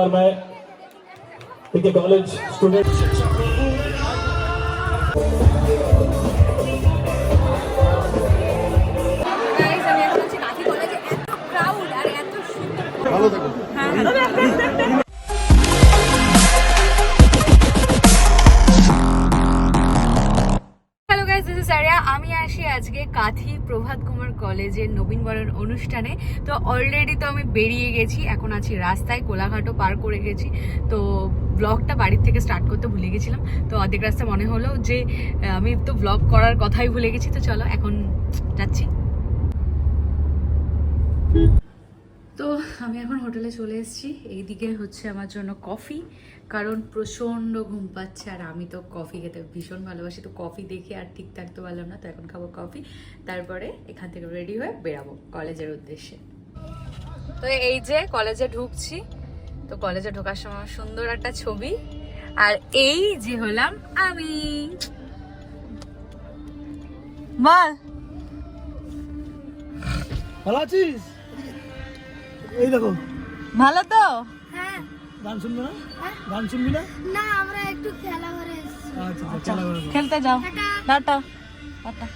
और मैं एक कॉलेज स्टूडेंट গাইস আমি আসি আজকে কাথি প্রভাত কুমার কলেজের নবীন বরণ অনুষ্ঠানে। তো অলরেডি তো আমি বেরিয়ে গেছি, এখন আছি রাস্তায়, কোলাঘাটও পার করে গেছি। তো ব্লগটা বাড়ির থেকে স্টার্ট করতে ভুলে গেছিলাম। তো অর্ধেক রাস্তা মনে হলো যে আমি তো ব্লগ করার কথাই ভুলে গেছি। তো চলো, এখন যাচ্ছি তো আমি এখন হোটেলে চলে এসেছি। এইদিকে হচ্ছে আমার জন্য কফি, কারণ প্রচণ্ড ঘুম পাচ্ছে আর আমি তো কফি খেতে ভীষণ ভালোবাসি। তো কফি দেখে আর ঠিক থাকতে পারলাম না, তো এখন খাব কফি। তারপরে এখান থেকে রেডি হয়ে বেরাবো কলেজের উদ্দেশ্যে। তো এই যে কলেজে ঢুকছি, তো কলেজে ঢোকার সময় সুন্দর একটা ছবি। আর এই যে হলাম আমি। বল ভালো আছিস? এই দেখো। ভালো তো? হ্যাঁ। গান শুনবি না? গান শুনবি না? না আমরা একটু খেলা করে এসেছি। আচ্ছা আচ্ছা খেলা করে খেলতে যাও। টাটা। টাটা।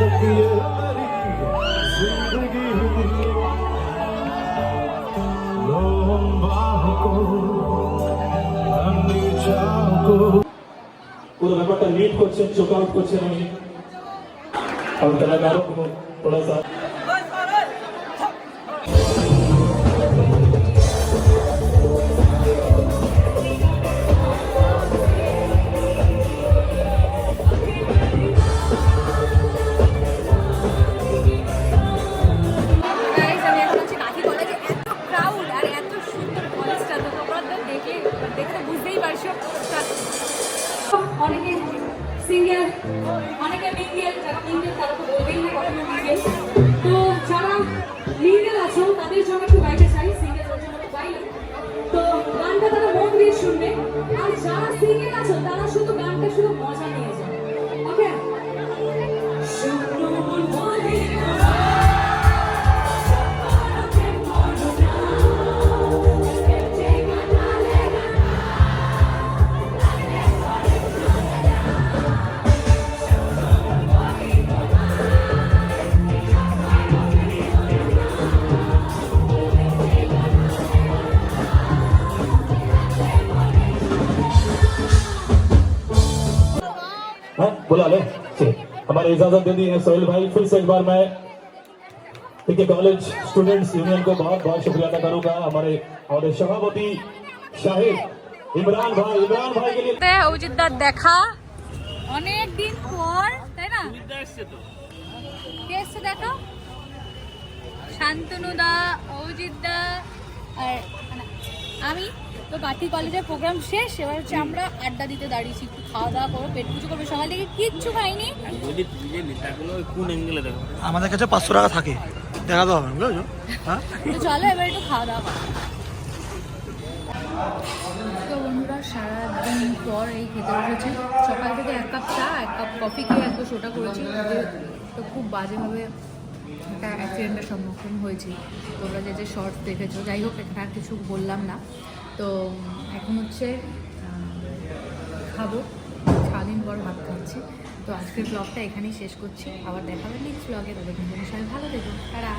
अब तक ये मेरी जिंदगी लो बाहों को अन्नी चाहों को পুরো ব্যাপারটা লিড করছেন চোখ আউট করছেন উনি और कलाकारों को थोड़ा सा অনেকে সিঙ্গেল অনেকে মিঙ্গেল যারা তো তো যারা মিঙ্গেল আছো, তাদের জন্য একটু গাইতে একটু গাইলাম। তো গানটা তারা তারা শুধু গানটা শুধু মজা নিয়ে बुला ले चलिए हमारे इजाजत दे दी है सोहेल भाई फिर से एक बार मैं ठीक है कॉलेज स्टूडेंट्स यूनियन को बहुत बहुत शुक्रिया अदा करूंगा हमारे और सभापति शाहिद इमरान भाई इमरान भाई के लिए তে অজিতদার দেখা অনেক দিন পর তাই না কে এসছে দেখো শান্তনুদা অজিতদা আর মানে আমি তো কাঠি কলেজের প্রোগ্রাম শেষ এবার হচ্ছে আমরা আড্ডা দিতে দাঁড়িয়েছি একটু খাওয়া দাওয়া করব পেট পুজো করব সকাল থেকে কিচ্ছু খাইনি। আমাদের কাছে পাঁচশো টাকা থাকে। হবে না, বুঝেছ? হ্যাঁ? তো চলো এবার একটু খাওয়া দাওয়া করা। তো বন্ধুরা সারাদিন পর এই খেতে বসেছি। সকাল থেকে এক কাপ চা এক কাপ কফি খেয়ে এত শোটা করেছি। তো খুব বাজেভাবে একটা অ্যাক্সিডেন্টের সম্মুখীন হয়েছি। তোমরা যে যে শর্টস দেখেছ, যাই হোক, এখানে আর কিছু বললাম না। তো, এখন হচ্ছে খাব। সারাদিন পর ভাত খাচ্ছি। তো আজকের ব্লগটা এখানেই শেষ করছি। আবার দেখাবেন নেক্সট ব্লগে তাদের কিন্তু সবাই ভালো দেখো তারা